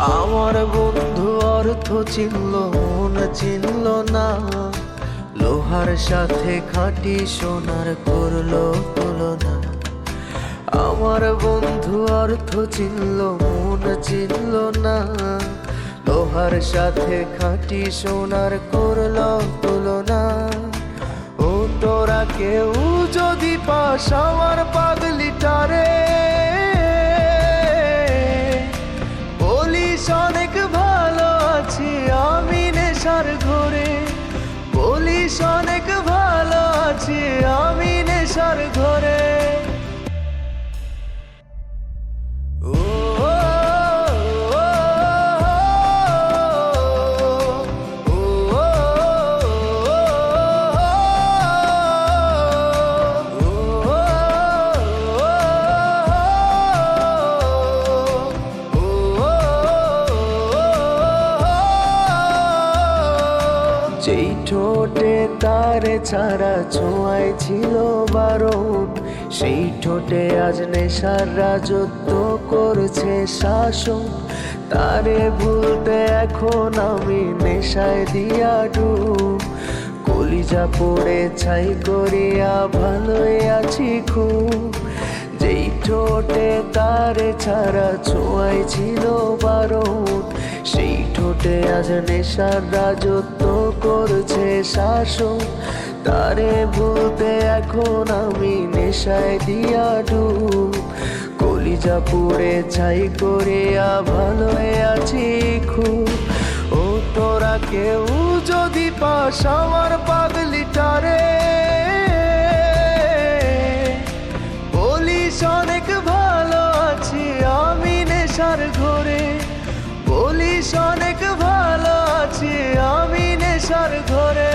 আমার বন্ধু অর্থ চিনল মন চিনল না। লোহার সাথে খাঁটি সোনার করল তুলনা। আমার বন্ধু অর্থ চিনল মন চিনল না। লোহার সাথে খাঁটি সোনার করল তুলনা। ও তোরা কেউ যদি পাস নেশার ঘরে। বলিস অনেক ভালো আছে আমি। যেই ঠোঁটে তারে ছাড়া ছোঁয়ায় ছিল বারণ। সেই ঠোঁটে আজ নেশার রাজত্ব করছে শাসন। তারে ভুলতে এখন আমি নেশায় দিয়া ডুব। কলিজা পড়ে ছাই করিয়া ভালোই আছি খুব। যেই ঠোঁটে তারে ছাড়া ছোঁয়াই ছিল বারণ। সেই আজ নেশার রাজত্ব করছে শাসন। তারে বলতে এখন আমি নেশায় দিয়া ডুব। কলিজা পুড়ে ছাই করিয়া ভালোই আছি খুব। ও তোরা কেউ যদি পাস আমার পাগলিটারে বলিস অনেক ভালো আছি আমি নেশার ঘরে। বলিস অনেক ভালো ঘরে।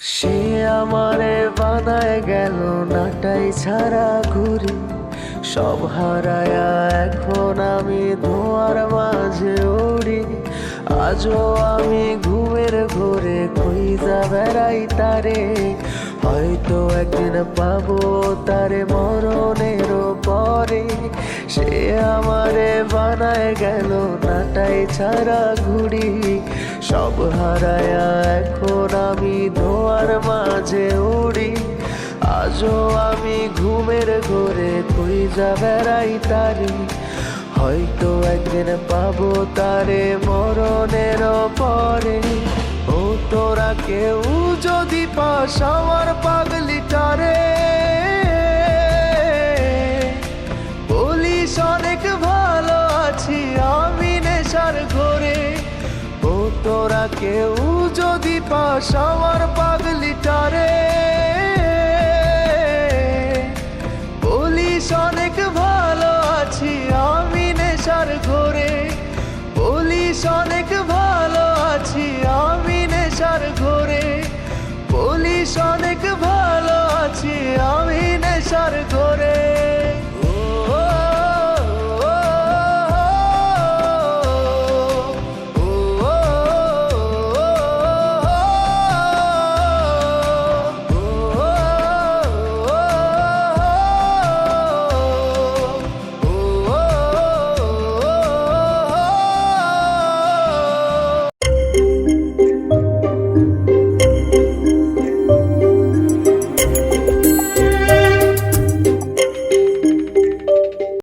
সে আমারে নাটাই ছাড়া ঘুরি। সব হারায়া এখন আমি ধোয়ার মাঝে উড়ি। আজও আমি ঘুমের ঘরে খুঁজা বেড়াই তারে। হয়তো একদিন পাবো তারে মরণের পরে। সে আমারে বানায় গেল নাটাই ছাড়া ঘুড়ি। সব হারায়া এখন আমি ধোয়ার মাঝে উড়ি। আজও আমি ঘুমের ঘরে খুঁজা বেড়াই তারি হয়তো একদিন পাবো তারে মরণের পরে। ও তোরা কেউ যদি পাস আমার পাগলিটারে। বলিস অনেক ভালো আছি আমি নেশার ঘরে। ও তোরা কেউ যদি পাস আমার পাগলিটারে।